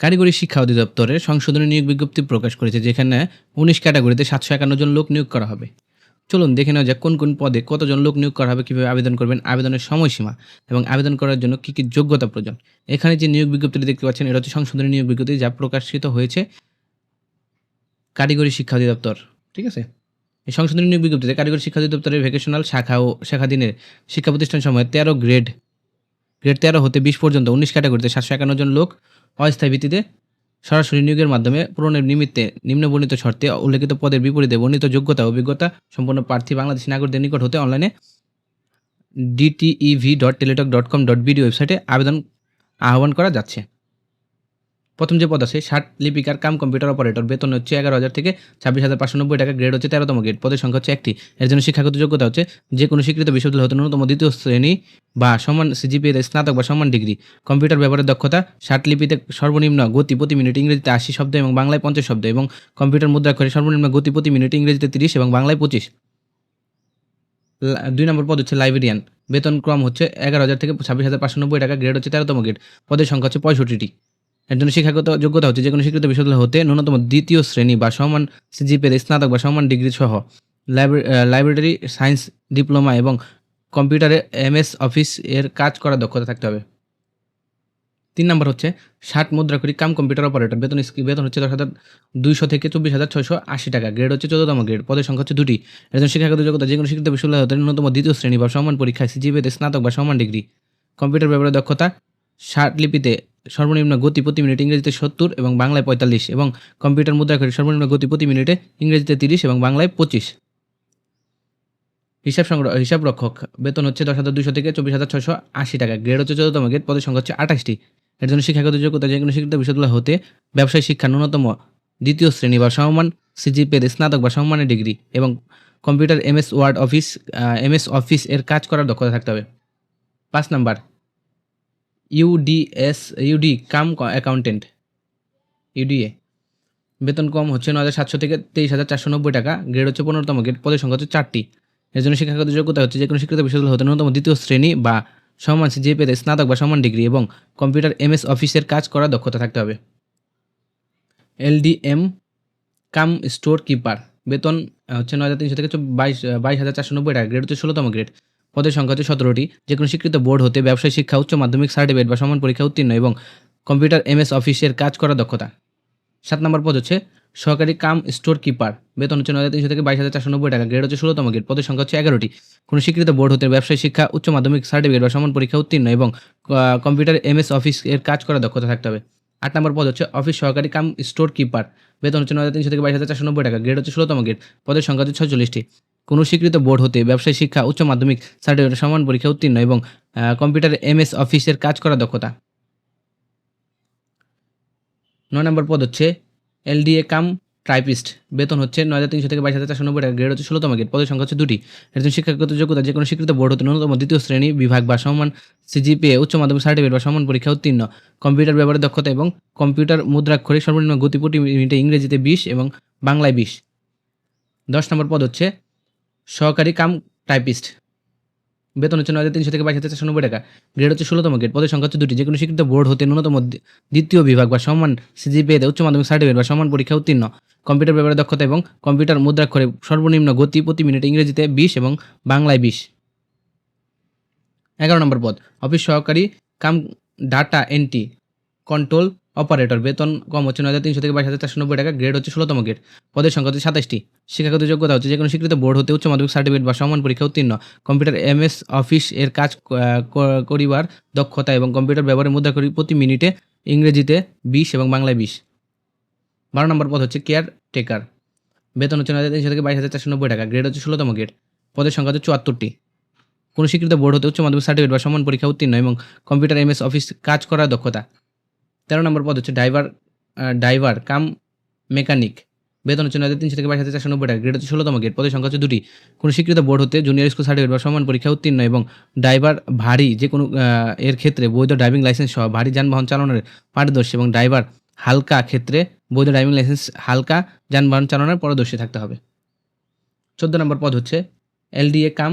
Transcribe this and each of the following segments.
কারিগরি শিক্ষা অধিদপ্তরের সংশোধনী নিয়োগ বিজ্ঞপ্তি প্রকাশ করেছে, যেখানে উনিশ ক্যাটাগরিতে সাতশো একান্ন জন লোক নিয়োগ করা হবে। চলুন দেখে নেওয়া যাক কোন কোন পদে কতজন লোক নিয়োগ করা হবে, কীভাবে আবেদন করবেন, আবেদনের সময়সীমা এবং আবেদন করার জন্য কী কী যোগ্যতা প্রয়োজন। এখানে যে নিয়োগ বিজ্ঞপ্তিটি দেখতে পাচ্ছেন, এটা হচ্ছে সংশোধনী নিয়োগ বিজ্ঞপ্তি যা প্রকাশিত হয়েছে কারিগরি শিক্ষা অধিদপ্তর, ঠিক আছে? এই সংশোধনী নিয়োগ বিজ্ঞপ্তিতে কারিগরি শিক্ষা অধিদপ্তরের ভেকেশনাল শাখা ও শাখাধীনের শিক্ষা প্রতিষ্ঠান সময় তেরো গ্রেড গ্রেড তেরো হতে বিশ পর্যন্ত উনিশ ক্যাটাগরিতে সাতশো একান্ন জন লোক অস্থায়ী ভিত্তিতে সরাসরি নিয়োগের মাধ্যমে পূরণের নিমিত্তে নিম্নবর্ণিত শর্তে উল্লেখিত পদের বিপরীতে বর্ণিত যোগ্যতা, অভিজ্ঞতা, সম্পন্ন প্রার্থী, বাংলাদেশি নাগরিকদের নিকট হতে অনলাইনে DTEV dot Teletalk dot com dot BD ওয়েবসাইটে আবেদন আহ্বান করা যাচ্ছে। প্রথম যে পদ আছে, ষাট লিপিকার কাম কম্পিউটার অপারেটর, বেতন হচ্ছে এগারো হাজার থেকে ছাব্বিশ হাজার পাঁচশো নব্বই টাকা, গ্রেড হচ্ছে তেরোতম গ্রেড, পদের সংখ্যা হচ্ছে একটি। এর জন্য শিক্ষাগত যোগ্যতা হচ্ছে যে কোনো স্বীকৃত বিশ্ববিদ্যালয় হতে ন্যূনতম দ্বিতীয় শ্রেণি বা সমান সিজিপিএ স্নাতক বা সমান ডিগ্রি। কম্পিউটার ব্যবহারের দক্ষতা, ষাট লিপিতে সর্বনিম্ন গতি প্রতি মিনিট ইংরেজিতে আশি শব্দ এবং বাংলায় পঞ্চাশ শব্দ এবং কম্পিউটার মুদ্রাক্ষরে সর্বনিম্ন গতি প্রতি মিনিট ইংরেজিতে তিরিশ এবং বাংলায় পঁচিশ। দুই নম্বর পদ হচ্ছে লাইব্রেরিয়ান, বেতন ক্রম হচ্ছে এগারো হাজার থেকে ছাব্বিশ হাজার পাঁচশো নব্বই টাকা, গ্রেড হচ্ছে তেরোতম গ্রেড, পদের সংখ্যা হচ্ছে পঁয়ষট্টিটি। এর জন্য শিক্ষাগত যোগ্যতা হচ্ছে যে কোনো স্বীকৃত বিশ্ববিদ্যালয় হতে ন্যূনতম দ্বিতীয় শ্রেণি বা সমান সিজিপিএ স্নাতক বা সমান ডিগ্রি সহ। লাইব্রেরি সায়েন্স, ডিপ্লোমা এবং কম্পিউটারে এমএস অফিস এর কাজ করার দক্ষতা থাকতে হবে। তিন নম্বর হচ্ছে ষাট মুদ্রা করি কাম কম্পিউটার অপারেটর। বেতন বেতন হচ্ছে দশ হাজার দুইশো থেকে চব্বিশ হাজার ছয়শো আশি টাকা। গ্রেড হচ্ছে চোদ্দতম গ্রেড। পদের সংখ্যা হচ্ছে দুটি। একজন শিক্ষাগত যোগ্যতা যে কোনো স্বীকৃত বিশ্ববিদ্যালয় হতে ন্যূনতম দ্বিতীয় শ্রেণি বা সমান পরীক্ষায় সিজিপিএতে স্নাতক বা সমান ডিগ্রি। কম্পিউটার ব্যবহারের দক্ষতা ষাট লিপিতে সর্বনিম্ন গতি প্রতি মিনিট ইংরেজিতে সত্তর এবং বাংলায় পঁয়তাল্লিশ এবং কম্পিউটার মুদ্রা করে সর্বনিম্ন গতি প্রতি মিনিটে ইংরেজিতে তিরিশ এবং বাংলায় পঁচিশ। হিসাব সংগ্রহ হিসাব রক্ষক। বেতন হচ্ছে দশ হাজার দুশো থেকে চব্বিশ হাজার ছশো আশি টাকা। গ্রেড হচ্ছে চোদ্দতম গ্রেড পদের সংখ্যা হচ্ছে আঠাশটি। এর জন্য শিক্ষাগত যোগ্যতা যে কোনো শিক্ষিত বিশ্ববিদ্যালয় হতে ব্যবসায় শিক্ষা ন্যূনতম দ্বিতীয় শ্রেণি বা সমমান সিজিপিএতে স্নাতক বা সমমানের ডিগ্রি এবং computer MS Word Office MS Office এর কাজ করার দক্ষতা থাকতে হবে। পাঁচ number UDS, UD, cum accountant UDA. বেতন কম হচ্ছে ন হাজার সাতশো থেকে তেইশ হাজার চারশো নব্বই টাকা। গ্রেড হচ্ছে পনেরোতম গ্রেড পদের সংখ্যা হচ্ছে চারটি। এর জন্য শিক্ষাগত যোগ্যতা হচ্ছে যে কোনো শিক্ষিত বিশ্ববিদ্যালয় হতে ন্যূনতম দ্বিতীয় শ্রেণি বা সমান পেতে স্নাতক বা সমান ডিগ্রি এবং কম্পিউটার এমএস অফিসের কাজ করার দক্ষতা থাকতে হবে। এলডিএম, কাম স্টোর কিপার বেতন হচ্ছে নয় হাজার তিনশো থেকে বাইশ বাইশ হাজার চারশো নব্বই টাকা। গ্রেড হচ্ছে ষোলোতম গ্রেড পদের সংখ্যা হচ্ছে সতেরোটি যে কোনো স্বীকৃত বোর্ড হতে ব্যবসায় শিক্ষা, উচ্চ মাধ্যমিক, সার্টিফিকেট বা সমান পরীক্ষা উত্তীর্ণ এবং কম্পিউটার এমএস অফিসের কাজ করার দক্ষতা। সাত নম্বর পদ হচ্ছে সহকারী কাম স্টোর কিপার বেতন হচ্ছে নয় হাজার তিনশো থেকে বাইশ হাজার চারশো নব্বই টাকা, গ্রেড হচ্ছে ষোলোতম গ্রেড, পদের সংখ্যা হচ্ছে এগারোটি। কোনো স্বীকৃত বোর্ড হতে ব্যবসায় শিক্ষা, উচ্চ মাধ্যমিক, সার্টিফিকেট বা সমান পরীক্ষা উত্তীর্ণ এবং কম্পিউটার এমএস অফিস এর কাজ করার দক্ষতা থাকতে হবে। আট নম্বর পদ হচ্ছে অফিস সহকারী কাম স্টোর কিপার বেতন হচ্ছে নয় হাজার তিনশো থেকে বাইশ হাজার চারশো নব্বই টাকা, গ্রেড হচ্ছে ষোলোতম গ্রেড, পদের সংখ্যা হচ্ছে ছয়চল্লিশটি। কোনো স্বীকৃত বোর্ড হতে ব্যবসায় শিক্ষা, উচ্চ মাধ্যমিক, সার্টিফিকেট, সমান পরীক্ষা উত্তীর্ণ এবং কম্পিউটার এমএস অফিসের কাজ করার দক্ষতা। নয় নম্বর পদ হচ্ছে এলডিএ কাম টাইপিস্ট। বেতন হচ্ছে নয় হাজার তিনশো থেকে বাইশ হাজার চারশো নব্বই টাকা। গ্রেড হচ্ছে ষোলোতম গ্রেড। পদের সংখ্যা হচ্ছে দুটি। একজন শিক্ষাগত যোগ্যতা যে কোনো স্বীকৃত বোর্ড হতে ন্যূনতম দ্বিতীয় শ্রেণি বিভাগ বা সমান সিজিপিএ উচ্চ মাধ্যমিক সার্টিফিকেট বা সমান পরীক্ষা উত্তীর্ণ। কম্পিউটার ব্যবহারের দক্ষতা এবং কম্পিউটার মুদ্রাক্ষরে সর্বনিম্ন গতি প্রতি মিনিটে ইংরেজিতে বিশ এবং বাংলায় বিশ। দশ নম্বর পদ হচ্ছে সহকারী কাম টাইপিস্ট। বেতন হচ্ছে নয় হাজার তিনশো থেকে বাইশ হাজার চারশো নব্বই টাকা। গ্রেড হচ্ছে ষোলোতম গ্রেড, পদের সংখ্যা হচ্ছে দুটি। যে কোনো স্বীকৃত বোর্ড হতে ন্যূনতম দ্বি- দ্বিতীয় বিভাগ বা সমান সিজিপিএতে উচ্চ মাধ্যমিক সার্টিফিকেট বা সমান পরীক্ষা উত্তীর্ণ। কম্পিউটার ব্যবহারের দক্ষতা এবং কম্পিউটার মুদ্রাক্ষরে সর্বনিম্ন গতি প্রতি মিনিটে ইংরেজিতে বিশ এবং বাংলায় বিশ। এগারো নম্বর পদ, অফিস সহকারী cum data entry, control operator, বেতন কম হচ্ছে নয় তিনশো থেকে বাইশ হাজার চারশো নব্বই টাকা, গ্রেড হচ্ছে ষোলোতম গ্রেড। পদের সংখ্যা হচ্ছে সাতাশটি। শিক্ষাগত যোগ্যতা হচ্ছে যে কোনো স্বীকৃত বোর্ড হতে উচ্চ মাধ্যমিক সার্টিফিকেট বা সমান পরীক্ষা উত্তীর্ণ। কম্পিউটার এমএস অফিস এর কাজ করিবার দক্ষতা এবং কম্পিউটার ব্যবহারের মুদ্রা করি প্রতি মিনিটে ইংরেজিতে বিশ এবং বাংলায় বিশ। বারো নম্বর পদ হচ্ছে কেয়ার টেকার বেতন হচ্ছে নয় হাজার তিনশো থেকে বাইশ হাজার চারশো নব্বই টাকা, গ্রেড হচ্ছে ষোলোতম গ্রেড। পদের সংখ্যা হচ্ছে চুয়াত্তরটি। কোনো স্বীকৃত বোর্ড হতে উচ্চ মাধ্যমিক সার্টিফিকেট বা সমান পরীক্ষা উত্তীর্ণ এবং কম্পিউটার এমএস অফিস কাজ করার দক্ষতা। তেরো নম্বর পদ হচ্ছে ড্রাইভার ড্রাইভার কাম মেকানিক বেতন হচ্ছে নয় তিনশো থেকে বাইশ হাজার চারশো নব্বই টাকা। গ্রেড হচ্ছে ষোলোতম গ্রেড পদের সংখ্যা হচ্ছে দুটি। কোনো স্বীকৃত বোর্ড হতে জুনিয়র স্কুল সার্টিফিকেট বা সমান পরীক্ষা উত্তীর্ণ এবং ড্রাইভার ভারী যে কোনো এর ক্ষেত্রে বৈধ ড্রাইভিং লাইসেন্স সহ ভারী যানবাহন চালানোর পারদর্শী এবং ড্রাইভার হালকা ক্ষেত্রে বৈধ ড্রাইভিং লাইসেন্স হালকা যানবাহন চালানোর পারদর্শী থাকতে হবে। চোদ্দ নম্বর পদ হচ্ছে এলডিএ কাম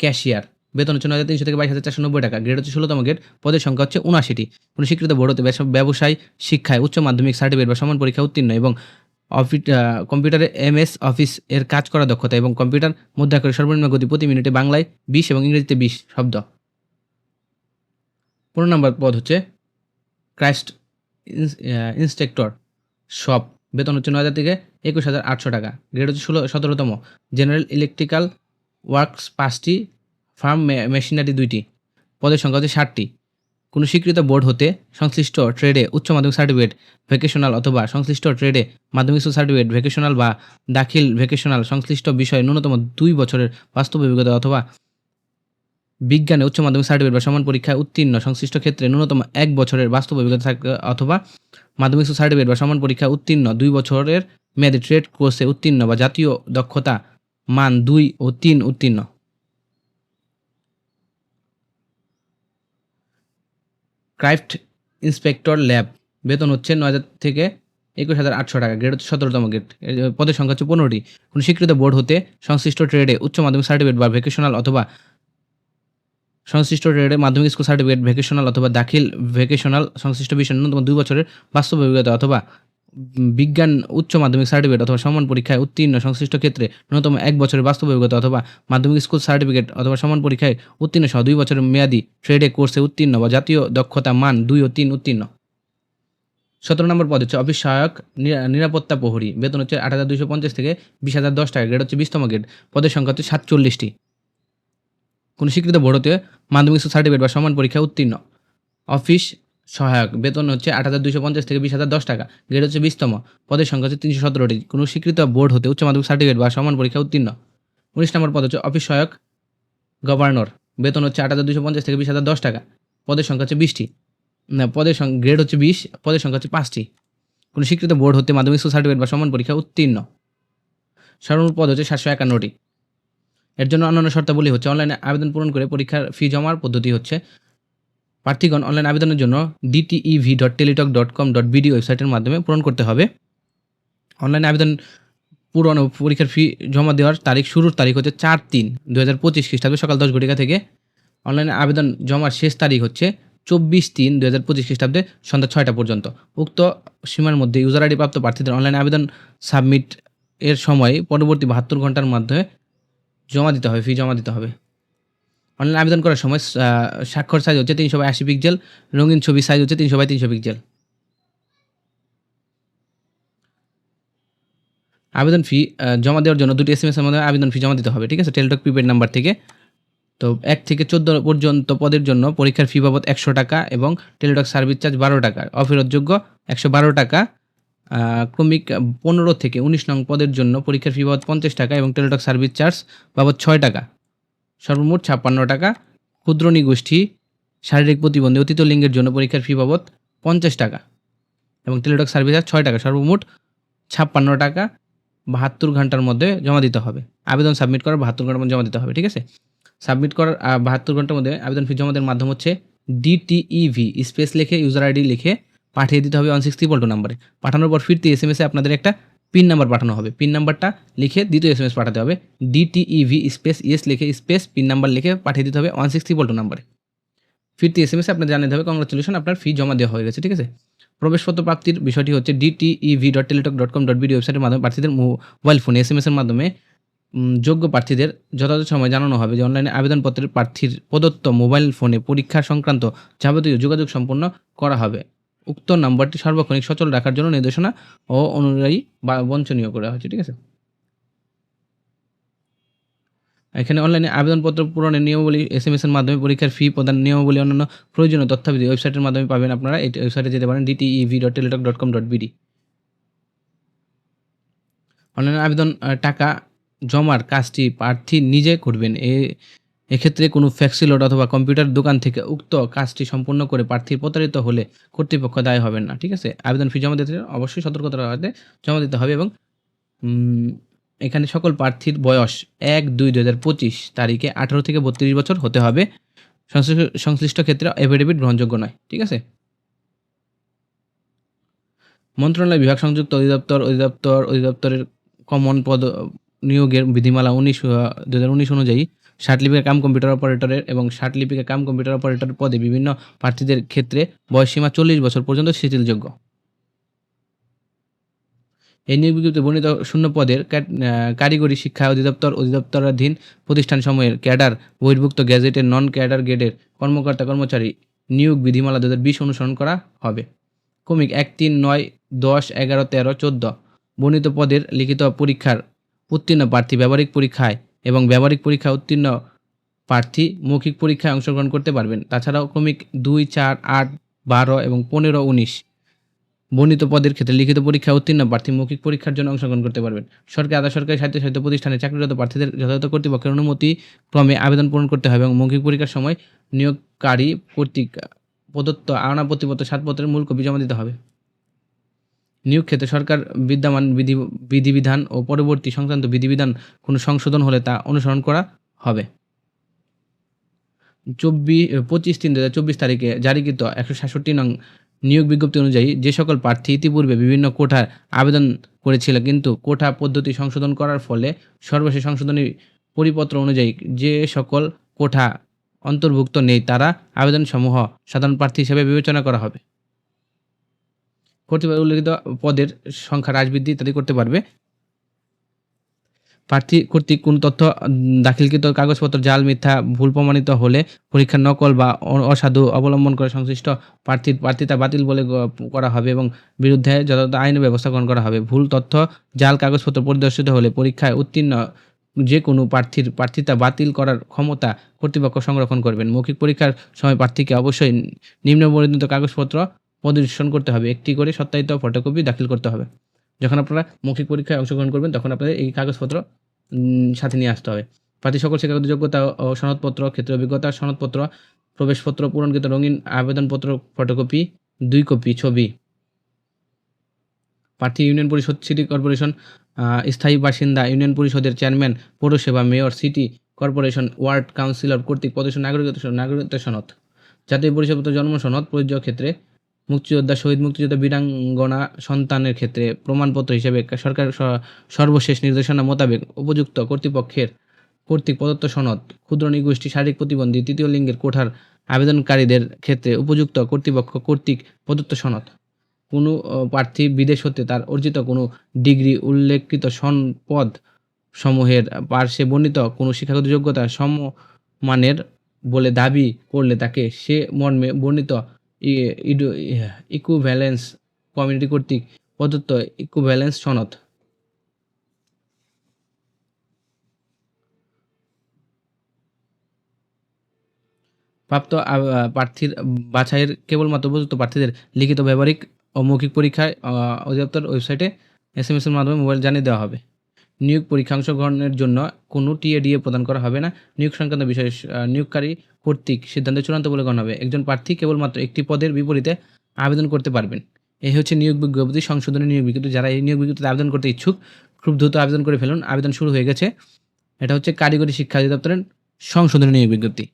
ক্যাশিয়ার বেতন হচ্ছে নয় হাজার তিনশো থেকে বাইশ হাজার চারশো নব্বই টাকা। গ্রেড হচ্ছে ষোলোতম গ্রেড পদের সংখ্যা হচ্ছে উনআশিটি। কোনো স্বীকৃত বোর্ড হতে ব্যবসায়, শিক্ষায়, উচ্চ মাধ্যমিক সার্টিফিকেট বা সমান পরীক্ষা উত্তীর্ণ এবং অফিস কম্পিউটারে এম এস অফিস এর কাজ করা দক্ষতা এবং কম্পিউটার মুদ্রাক্ষরের সর্বনিম্ন গতি প্রতি মিনিটে বাংলায় বিশ এবং ইংরেজিতে বিশ শব্দ। পনেরো নম্বর পদ হচ্ছে ক্রাইস্ট ইন্সপেক্টর শপ বেতন হচ্ছে নয় হাজার থেকে একুশ হাজার আটশো টাকা। গ্রেড হচ্ছে ষোলো সতেরোতম। জেনারেল ইলেকট্রিক্যাল ওয়ার্কস পাঁচটি ফার্ম মেশিনারি দুইটি। পদের সংখ্যা হচ্ছে ষাটটি। কোনো স্বীকৃত বোর্ড হতে সংশ্লিষ্ট ট্রেডে উচ্চ মাধ্যমিক সার্টিফিকেট ভেকেশনাল অথবা সংশ্লিষ্ট ট্রেডে মাধ্যমিক সার্টিফিকেট ভেকেশনাল বা দাখিল ভেকেশনাল সংশ্লিষ্ট বিষয়ে ন্যূনতম দুই বছরের বাস্তব অভিজ্ঞতা অথবা বিজ্ঞানে উচ্চ মাধ্যমিক সার্টিফিকেট বা সমান পরীক্ষায় উত্তীর্ণ সংশ্লিষ্ট ক্ষেত্রে ন্যূনতম এক বছরের বাস্তব অভিজ্ঞতা থাকবে অথবা মাধ্যমিক সার্টিফিকেট বা সমান পরীক্ষায় উত্তীর্ণ দুই বছরের মেয়াদী ট্রেড কোর্সে উত্তীর্ণ বা জাতীয় দক্ষতা মান দুই ও তিন উত্তীর্ণ। Craft inspector lab. বেতন হচ্ছে নয় হাজার থেকে একুশ হাজার আটশো টাকা। গ্রেড হচ্ছে সতেরোতম গ্রেড। পদের সংখ্যা হচ্ছে পনেরোটি। কোনো স্বীকৃত বোর্ড হতে সংশ্লিষ্ট ট্রেডে উচ্চ মাধ্যমিক সার্টিফিকেট বা ভেকেশনাল অথবা সংশ্লিষ্ট ট্রেডে মাধ্যমিক স্কুল সার্টিফিকেট ভেকেশনাল অথবা দাখিল ভেকেশনাল সংশ্লিষ্ট বিষয় ন্যূনতম দুই বছরের বাস্তব অভিজ্ঞতা অথবা বিজ্ঞান উচ্চ মাধ্যমিক সার্টিফিকেট অথবা সমান পরীক্ষায় উত্তীর্ণ সংশ্লিষ্ট ক্ষেত্রে ন্যূনতম এক বছরের বাস্তব অভিজ্ঞতা অথবা মাধ্যমিক স্কুল সার্টিফিকেট অথবা সমান পরীক্ষায় উত্তীর্ণ সহ দুই বছরের মেয়াদি ট্রেডে কোর্সে উত্তীর্ণ বা জাতীয় দক্ষতা মান দুই ও তিন উত্তীর্ণ। সতেরো নম্বর পদ হচ্ছে অফিস সহায়ক নিরা- নিরাপত্তা প্রহরী। বেতন হচ্ছে আট হাজার দুশো পঞ্চাশ থেকে বিশ হাজার দশ টাকা। গ্রেড হচ্ছে বিশতম গ্রেড পদের সংখ্যা হচ্ছে সাতচল্লিশটি। কোনো স্বীকৃত বোর্ড হতে মাধ্যমিক সার্টিফিকেট বা সমান পরীক্ষায় উত্তীর্ণ। অফিস সহায়ক। বেতন হচ্ছে আট হাজার দুশো পঞ্চাশ থেকে বিশ হাজার দশ টাকা। গ্রেড হচ্ছে বিশতম। পদের সংখ্যা হচ্ছে তিনশো সতেরোটি। কোনো স্বীকৃত বোর্ড হতে উচ্চ মাধ্যমিক সার্টিফিকেট বা সমান পরীক্ষা উত্তীর্ণ। উনিশ নম্বর পদ হচ্ছে অফিস সহায়ক গভর্নর বেতন হচ্ছে আট হাজার দুশো পঞ্চাশ থেকে বিশ হাজার দশ টাকা। পদের সংখ্যা হচ্ছে বিশটি। পদের গ্রেড হচ্ছে বিশ, পদের সংখ্যা হচ্ছে পাঁচটি। কোনো স্বীকৃত বোর্ড হতে মাধ্যমিক সার্টিফিকেট বা সমান পরীক্ষা উত্তীর্ণ। সর্বমোট পদ হচ্ছে সাতশো একান্নটি। এর জন্য অন্যান্য শর্তাবলী হচ্ছে অনলাইনে আবেদন পূরণ করে পরীক্ষার ফি জমার পদ্ধতি হচ্ছে প্রার্থীগণ অনলাইন আবেদনের জন্য DTEV dot Teletalk dot com dot BD ওয়েবসাইটের মাধ্যমে পূরণ করতে হবে। অনলাইনে আবেদন পূরণ পরীক্ষার ফি জমা দেওয়ার তারিখ শুরুর তারিখ হচ্ছে চার তিন দু হাজার পঁচিশ খ্রিস্টাব্দে সকাল দশ ঘটিকা থেকে। অনলাইনে আবেদন জমার শেষ তারিখ হচ্ছে চব্বিশ তিন দু হাজার পঁচিশ খ্রিস্টাব্দে সন্ধ্যা ছয়টা পর্যন্ত। উক্ত সীমার মধ্যে ইউজার আইডি প্রাপ্ত প্রার্থীদের অনলাইনে আবেদন সাবমিট এর সময় পরবর্তী বাহাত্তর ঘণ্টার মাধ্যমে জমা দিতে হবে ফি জমা দিতে হবে। অনলাইন আবেদন করার সময় স্বাক্ষর সাইজ হচ্ছে তিনশো বাই আশি পিক্সেল রঙিন ছবি সাইজ হচ্ছে তিনশো বাই তিনশো পিক্সেল আবেদন ফি জমা দেওয়ার জন্য দুটি এস এম এর মধ্যে আবেদন ফি জমা দিতে হবে, ঠিক আছে? টেলটক প্রিপেড নাম্বার থেকে। তো এক থেকে চোদ্দ পর্যন্ত পদের জন্য পরীক্ষার ফি বাবদ একশো টাকা এবং টেলিটক সার্ভিস চার্জ বারো টাকা। অফেরতযোগ্য একশো বারো টাকা। ক্রমিক পনেরো থেকে উনিশ নং পদের জন্য পরীক্ষার ফি বাবদ পঞ্চাশ টাকা এবং টেলিটক সার্ভিস চার্জ বাবদ ছয় টাকা। সর্বমোট ছাপ্পান্ন টাকা। ক্ষুদ্রনী গোষ্ঠী, শারীরিক প্রতিবন্ধী, অতীত লিঙ্গের জন্য পরীক্ষার ফি বাবদ পঞ্চাশ টাকা এবং টেলিটক সার্ভিস চার্জ ছয় টাকা। সর্বমোট ছাপ্পান্ন টাকা বাহাত্তর ঘণ্টার মধ্যে জমা দিতে হবে। আবেদন সাবমিট করার বাহাত্তর ঘণ্টার মধ্যে জমা দিতে হবে, ঠিক আছে? সাবমিট করার বাহাত্তর ঘণ্টার মধ্যে আবেদন ফি জমা দেওয়ার মাধ্যম হচ্ছে ডিটিইভি স্পেস লিখে ইউজার আইডি লিখে পাঠিয়ে দিতে হবে ওয়ান সিক্সটি ট্রিপল টু নাম্বারে পাঠানোর পর ফিরতে এস এম এসে আপনাদের একটা পিন নাম্বার পাঠানো হবে। পিন নাম্বারটা লিখে দ্বিতীয় এস এম এস পাঠাতে হবে ডিটিইভি স্পেস ইএস লিখে স্পেস পিন নাম্বার লিখে পাঠিয়ে দিতে হবে ওয়ান সিক্স ট্রিপল টু নাম্বারে। ফিরতি এস এম এসে আপনার জানিয়ে হবে কংগ্রাচুলেশন আপনার ফি জমা দেওয়া হয়ে গেছে। ঠিক আছে? প্রবেশপত্র প্রাপ্তির বিষয়টি হচ্ছে DTEV dot Teletalk dot com dot BD ওয়েবসাইটের মাধ্যমে প্রার্থীদের মোবাইল ফোনে এস এম এর মাধ্যমে যোগ্য প্রার্থীদের যথাযথ সময় জানানো হবে যে অনলাইনে আবেদনপত্রের প্রার্থীর প্রদত্ত মোবাইল ফোনে পরীক্ষা সংক্রান্ত যাবতীয় যোগাযোগ সম্পন্ন করা হবে। উক্ত নাম্বারটি সার্বক্ষণিক সচল রাখার জন্য নির্দেশনা ও অনুযায়ী বা বঞ্চনীয় করা হয়েছে, ঠিক আছে? এখানে অনলাইনে আবেদনপত্র পূরণের নিয়মাবলী এস এম এস এর মাধ্যমে পরীক্ষার ফি প্রদান নিয়মাবলী, অন্যান্য প্রয়োজনীয় তথ্যাবধি ওয়েবসাইটের মাধ্যমে পাবেন আপনারা। এই ওয়েবসাইটে যেতে পারেন DTEV dot Teletalk dot com dot BD অনলাইনে আবেদন টাকা জমার কাজটি প্রার্থী নিজে করবেন। এ এক্ষেত্রে কোনো ফ্যাক্সিলোড অথবা কম্পিউটার দোকান থেকে উক্ত কাজটি সম্পূর্ণ করে প্রার্থী প্রতারিত হলে কর্তৃপক্ষ দায়ী হবেন না, ঠিক আছে? আবেদন ফি জমা দিতে অবশ্যই সতর্কতার জমা দিতে হবে এবং এখানে সকল প্রার্থীর বয়স এক দুই দু হাজার পঁচিশ তারিখে আঠারো থেকে বত্রিশ বছর হতে হবে। সংশ্লিষ্ট- ক্ষেত্রে এফিডেভিট গ্রহণযোগ্য নয়, ঠিক আছে? মন্ত্রণালয় বিভাগ সংযুক্ত অধিদপ্তর অধিদপ্তর, অধিদপ্তরের কমন পদ নিয়োগের বিধিমালা উনিশ দু অনুযায়ী ষাট লিপিকা কাম কম্পিউটার অপারেটরের এবং ষাট লিপিকা কাম কম্পিউটার অপারেটর পদে বিভিন্ন প্রার্থীদের ক্ষেত্রে বয়সসীমা চল্লিশ বছর পর্যন্ত শিথিলযোগ্য। এই নিয়োগ বিজ্ঞপ্তি বর্ণিত শূন্য পদের কারিগরি শিক্ষা অধিদপ্তর, অধিদপ্তরাধীন প্রতিষ্ঠানসমূহের ক্যাডার, বহির্ভুক্ত গ্যাজেটের নন ক্যাডার গ্রেডের কর্মকর্তা কর্মচারী নিয়োগ বিধিমালা দু হাজার বিশ অনুসরণ করা হবে। কমিক এক তিন নয় দশ এগারো তেরো চোদ্দ বর্ণিত পদের লিখিত পরীক্ষার উত্তীর্ণ প্রার্থী ব্যবহারিক পরীক্ষায় এবং ব্যবহারিক পরীক্ষা উত্তীর্ণ প্রার্থী মৌখিক পরীক্ষায় অংশগ্রহণ করতে পারবেন। তাছাড়াও ক্রমিক দুই, চার, আট, বারো এবং পনেরো, উনিশ বর্ণিত পদের ক্ষেত্রে লিখিত পরীক্ষা উত্তীর্ণ প্রার্থী মৌখিক পরীক্ষার জন্য অংশগ্রহণ করতে পারবেন। সরকারি আধা সরকারি সাহিত্য সাহিত্য প্রতিষ্ঠানে চাকরিরত প্রার্থীদের যথাযথ কর্তৃপক্ষের অনুমতি ক্রমে আবেদন পূরণ করতে হবে এবং মৌখিক পরীক্ষার সময় নিয়োগকারী কর্তৃক প্রদত্ত আনাপত্তিপত্র সাতপত্রের মূল কপি জমা দিতে হবে। নিয়োগ ক্ষেত্রে সরকার বিদ্যমান বিধি, বিধিবিধান ও পরবর্তী সংক্রান্ত বিধিবিধান কোনো সংশোধন হলে তা অনুসরণ করা হবে। চব্বিশ পঁচিশ তিন দু চব্বিশ তারিখে জারিকৃত একশো সাতষট্টি নং নিয়োগ বিজ্ঞপ্তি অনুযায়ী যে সকল প্রার্থী ইতিপূর্বে বিভিন্ন কোঠার আবেদন করেছিল কিন্তু কোঠা পদ্ধতি সংশোধন করার ফলে সর্বশেষ সংশোধনী পরিপত্র অনুযায়ী যে সকল কোঠা অন্তর্ভুক্ত নেই তারা আবেদনসমূহ সাধারণ প্রার্থী হিসেবে বিবেচনা করা হবে। কর্তৃপক্ষ উল্লেখিত পদের সংখ্যা রাজবৃদ্ধি ইত্যাদি করতে পারবে। প্রার্থী কর্তৃক কোন তথ্য দাখিলকৃত কাগজপত্র, জাল, মিথ্যা, ভুল প্রমাণিত হলে পরীক্ষার নকল বা অসাধু অবলম্বন করে সংশ্লিষ্ট প্রার্থীর প্রার্থিতা বাতিল বলে করা হবে এবং বিরুদ্ধে যথাযথ আইনি ব্যবস্থা গ্রহণ করা হবে। ভুল তথ্য, জাল, কাগজপত্র পরিদর্শিত হলে পরীক্ষায় উত্তীর্ণ যে কোনো প্রার্থীর প্রার্থিতা বাতিল করার ক্ষমতা কর্তৃপক্ষ সংরক্ষণ করবেন। মৌখিক পরীক্ষার সময় প্রার্থীকে অবশ্যই নিম্নবর্ণিত কাগজপত্র প্রদর্শন করতে হবে। একটি করে সত্যায়িত ফটোকপি দাখিল করতে হবে। যখন আপনারা মৌখিক পরীক্ষায় অংশগ্রহণ করবেন, তখন আপনাদের এই কাগজপত্র সাথে নিয়ে আসতে হবে। প্রার্থী সকল শিক্ষাগত যোগ্যতা ও সনদপত্র, ক্ষেত্রে অভিজ্ঞতা, সনদপত্র, প্রবেশপত্র, পূরণকৃত রঙিন আবেদনপত্র, ফটোকপি, দুই কপি ছবি। প্রার্থী ইউনিয়ন পরিষদ, সিটি কর্পোরেশন স্থায়ী বাসিন্দা ইউনিয়ন পরিষদের চেয়ারম্যান, পৌরসভা mayor, city corporation ward councillor কর্তৃক প্রদর্শন, নাগরিকত্ব নাগরিকত্ব সনদ। জাতীয় পরিচয়পত্র জন্ম সনদ, প্রযোজ্য ক্ষেত্রে মুক্তিযোদ্ধা, শহীদ মুক্তিযোদ্ধা, বীরাঙ্গনা সন্তানের ক্ষেত্রে প্রমাণপত্র হিসেবে সরকার সর্বশেষ নির্দেশনা মোতাবেক উপযুক্ত কর্তৃপক্ষের কর্তৃক প্রদত্ত সনদ, ক্ষুদ্র নিগোষ্ঠী, শারীরিক প্রতিবন্ধী, তৃতীয় লিঙ্গের কোঠার আবেদনকারীদের ক্ষেত্রে উপযুক্ত কর্তৃপক্ষ কর্তৃক প্রদত্ত সনদ। কোনো প্রার্থী বিদেশ হতে তার অর্জিত কোনো ডিগ্রি উল্লেখিত সম্পদ সমূহের পার্শ্বে বর্ণিত কোনো শিক্ষাগত যোগ্যতা সমমানের বলে দাবি করলে তাকে সে মর্মে বর্ণিত ইকুভ্যালেন্স কমিউনিটি কর্তৃক প্রদত্ত ইকুভ্যালেন্স সনদ। প্রাপ্ত প্রার্থীর, বাছাইয়ের কেবলমাত্র উপযুক্ত প্রার্থীদের লিখিত ব্যবহারিক ও মৌখিক পরীক্ষায় অধিদপ্তর ওয়েবসাইটে এস এম এর মাধ্যমে মোবাইল জানিয়ে দেওয়া হবে। নিয়োগ পরীক্ষাংশ গ্রহণের জন্য কোনো টিএডিএ প্রদান করা হবে না। নিয়োগ সংক্রান্ত বিষয়ে নিয়োগকারী কর্তৃক সিদ্ধান্ত চূড়ান্ত বলে গণ্য হবে। একজন প্রার্থী কেবলমাত্র একটি পদের বিপরীতে আবেদন করতে পারবেন। এই হচ্ছে নিয়োগ বিজ্ঞপ্তি। সংশোধনী নিয়োগ বিজ্ঞপ্তি। যারা এই নিয়োগ বিজ্ঞপ্তিতে আবেদন করতে ইচ্ছুক, খুব দ্রুত আবেদন করে ফেলুন। আবেদন শুরু হয়ে গেছে। এটা হচ্ছে কারিগরি শিক্ষা অধিদপ্তরের সংশোধনী নিয়োগ বিজ্ঞপ্তি।